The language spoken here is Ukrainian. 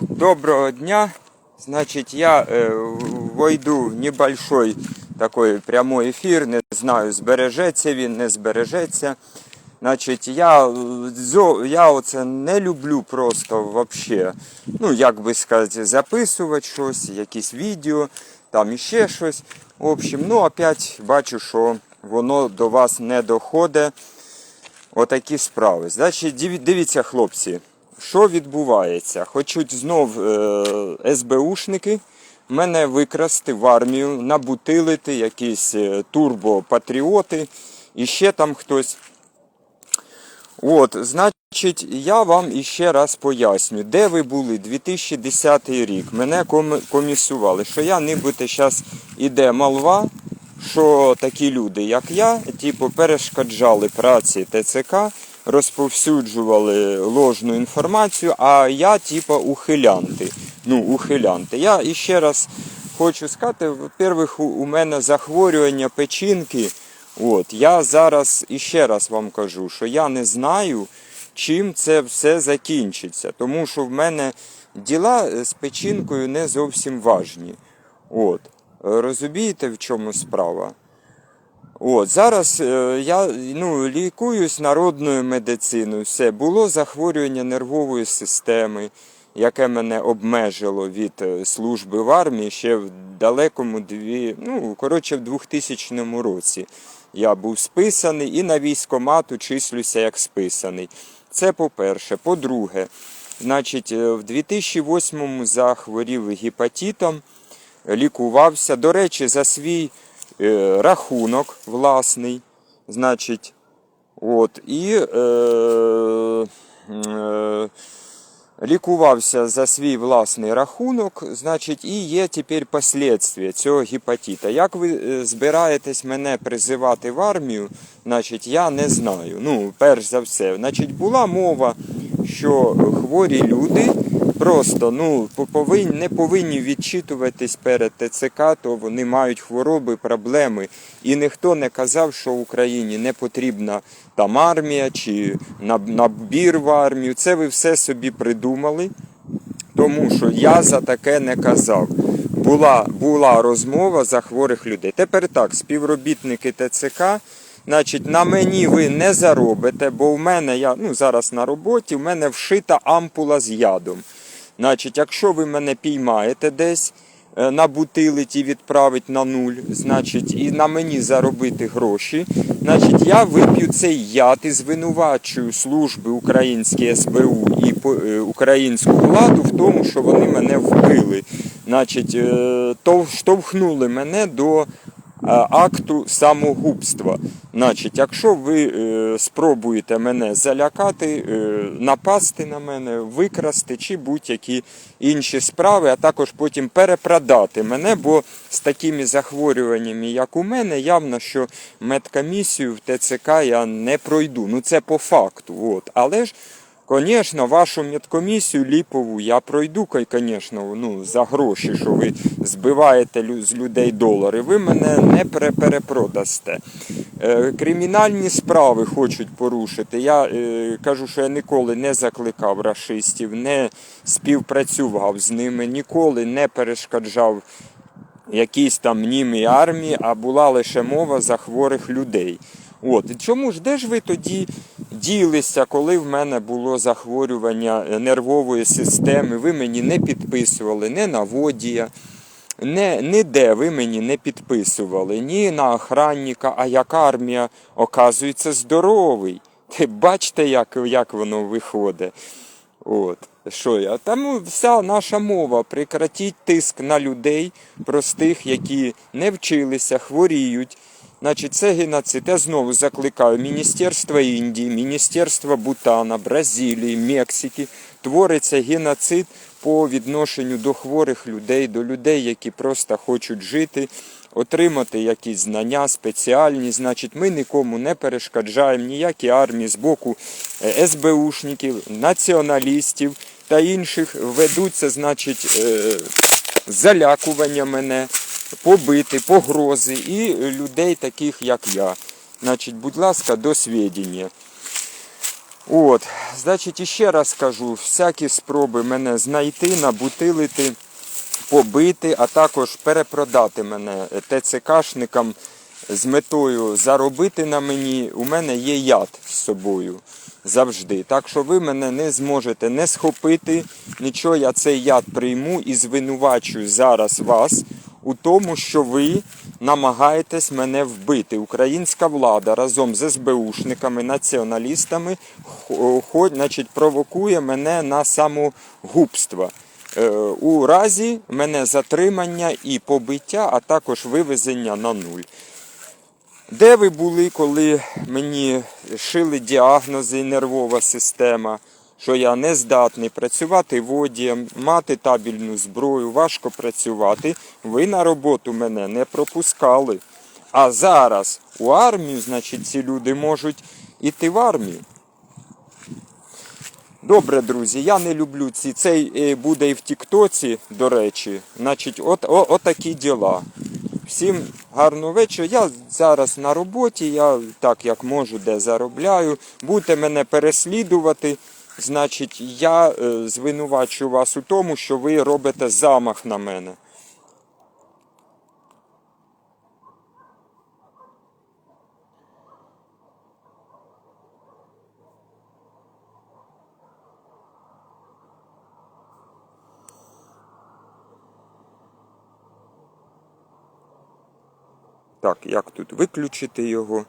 Доброго дня. Значит, я э, войду в небольшой такой прямой ефір. Не знаю, збережеться він, не збережеться. Значить, я, я оце не люблю просто вообще, ну, як би сказати, записувати щось, якісь відео, там іще щось. В общем, ну, опять бачу, що воно до вас не доходить. Отакі справи. Значить, дивіться, хлопці, що відбувається? Хочуть знов е, СБУшники мене викрасти в армію, набутилити якісь е, турбопатріоти і ще там хтось. От, значить, я вам іще раз поясню, де ви були 2010 рік. Мене комісували, що я нібито зараз іде молва, що такі люди, як я, типу, перешкоджали праці ТЦК, розповсюджували ложну інформацію, а я, типу, ухилянти. Ну, ухилянти. Я іще раз хочу сказати, во-первых, у- мене захворювання печінки. От, я зараз іще раз вам кажу, що я не знаю, чим це все закінчиться. Тому що в мене діла е, з печінкою не зовсім важні. От. Розумієте, в чому справа? От, зараз е, я ну, лікуюсь народною медициною. Все, було захворювання нервової системи, яке мене обмежило від е, служби в армії ще в далекому дві, ну, коротше, в 2000 році. Я був списаний і на військомату числюся як списаний. Це по-перше. По-друге, значить, е, в 2008 захворів гепатитом, лікувався. До речі, за свій рахунок власний. Значить, от, і е, е, лікувався за свій власний рахунок, значить, і є тепер послідствия цього гепатита. Як ви е, збираєтесь мене призивати в армію, значить, я не знаю. Ну, перш за все, значить, була мова, що хворі люди просто ну, повинні, не повинні відчитуватись перед ТЦК, то вони мають хвороби, проблеми. І ніхто не казав, що Україні не потрібна там армія чи набір в армію. Це ви все собі придумали. Тому що я за таке не казав. Була, була розмова за хворих людей. Тепер так, співробітники ТЦК, значить, на мені ви не заробите, бо в мене я ну, зараз на роботі, в мене вшита ампула з ядом. Значить, якщо ви мене піймаєте десь е, на бутилить і відправить на нуль, значить, і на мені заробити гроші, значить, я вип'ю цей яд і звинувачую служби українські СБУ і е, українську владу в тому, що вони мене вбили. Значить, е, штовхнули мене до акту самогубства. Значить, якщо ви е, спробуєте мене залякати, е, напасти на мене, викрасти чи будь-які інші справи, а також потім перепродати мене, бо з такими захворюваннями, як у мене, явно, що медкомісію в ТЦК я не пройду. Ну це по факту. От. Але ж Звісно, вашу медкомісію ліпову я пройду, звісно, ну, за гроші, що ви збиваєте з людей долари. Ви мене не пере- перепродасте. Е, Кримінальні справи хочуть порушити. Я е, кажу, що я ніколи не закликав рашистів, не співпрацював з ними, ніколи не перешкоджав якійсь там німій армії, а була лише мова за хворих людей. От і чому ж де ж ви тоді ділися, коли в мене було захворювання нервової системи? Ви мені не підписували, не на водія, не, ніде ви мені не підписували, ні на охранника, а як армія оказується здоровий. Ти бачите, як, як воно виходить. От. Що я? Тому вся наша мова прекратіть тиск на людей простих, які не вчилися, хворіють. Значить, це геноцид. Я знову закликаю Міністерство Індії, Міністерство Бутана, Бразилії, Мексики. Твориться геноцид по відношенню до хворих людей, до людей, які просто хочуть жити, отримати якісь знання спеціальні. Значить, ми нікому не перешкоджаємо, ніякі армії з боку е, СБУшників, націоналістів та інших ведуться, значить, е, залякування мене, побити, погрози і людей таких, як я. Значить, будь ласка, до свідення. От, значить, іще раз кажу, всякі спроби мене знайти, набутилити, побити, а також перепродати мене ТЦКшникам з метою заробити на мені. У мене є яд з собою завжди. Так що ви мене не зможете не схопити. Нічого, я цей яд прийму і звинувачую зараз вас у тому, що ви намагаєтесь мене вбити. Українська влада разом з СБУшниками, націоналістами значить, провокує мене на самогубство. Е, У разі мене затримання і побиття, а також вивезення на нуль. Де ви були, коли мені шили діагнози нервова система, що я не здатний працювати водієм, мати табельну зброю, важко працювати. Ви на роботу мене не пропускали. А зараз у армію, значить, ці люди можуть іти в армію. Добре, друзі, я не люблю ці. Цей е, буде і в Тіктоці, до речі. Значить, от, о, отакі діла. Всім гарного вечора. Я зараз на роботі, я так як можу, де заробляю. Будете мене переслідувати. Значить, я е, звинувачую вас у тому, що ви робите замах на мене. Так, як тут виключити його?